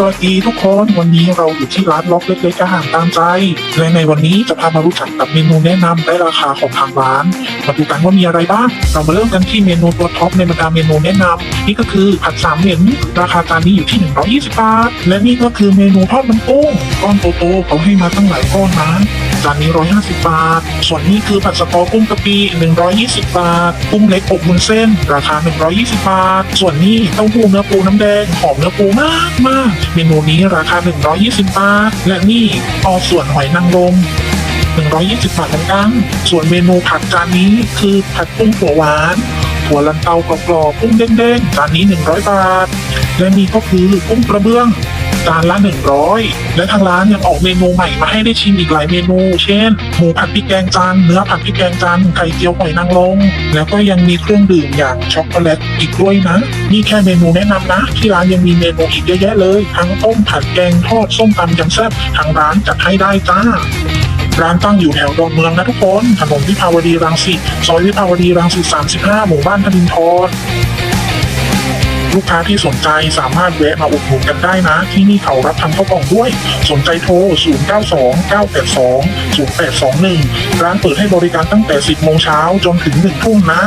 สวัสดีทุกคนวันนี้เราอยู่ที่ร้านล็อกเล็กๆอาหารตามใจและในวันนี้จะพามารู้จักกับเมนูแนะนำและราคาของทางร้านมาดูกันว่ามีอะไรบ้างเรามาเริ่มกันที่เมนูตัวท็อปในบรรดาเมนูแนะนำนี่ก็คือผัดสามเหม็นราคาจานนี้อยู่ที่ 120 บาท และนี่ก็คือเมนูทอดมันกุ้งก้อนโตๆเขาให้มาตั้งหลายก้อนนะจานนี้ 150 บาท ส่วนนี้คือผัดสะตอกุ้งกะปิ120 บาท กุ้งเล็กอบวุ้นเส้น ราคา 120 บาท ส่วนนี้เต้าหู้เนื้อปูน้ำแดง หอมเนื้อปูมากมากเมนูนี้ราคา 120 บาท และนี่ออส่วนหอยนางรม120 บาทเหมือนกัน ส่วนเมนูผัดจานนี้คือผัดกุ้งหัวหวานถั่วลันเตากรอบๆกุ้งเด้งๆ จานนี้ 100 บาท และนี่ก็คือกุ้งกระเบื้อง จานละ 100 และทางร้านยังออกเมนูใหม่มาให้ได้ชิมอีกหลายเมนู เช่น หมูผัดพริกแกงจานเนื้อผัดพริกแกงจานไข่เจียวหอยนางรมแล้วก็ยังมีเครื่องดื่มอย่างช็อกโกแลตอีกด้วยนะ นี่แค่เมนูแนะนำนะ ที่ร้านยังมีเมนูอีกเยอะแยะเลย ทั้งต้มผัดแกงทอดส้มตำยำแซ่บทางร้านจัดให้ได้จ้าร้านตั้งอยู่แถวดอนเมืองนะทุกคน ถนนวิภาวดีรังสิต ซอยวิภาวดีรังสิต 35 หมู่บ้านธนินทร ลูกค้าที่สนใจสามารถแวะมาอุดหนุนกันได้นะ ที่นี่เขารับทำข้าวกล่องด้วย สนใจโทร 092 982 0821 ร้านเปิดให้บริการตั้งแต่ 10 โมงเช้าจนถึง 1 ทุ่มนะ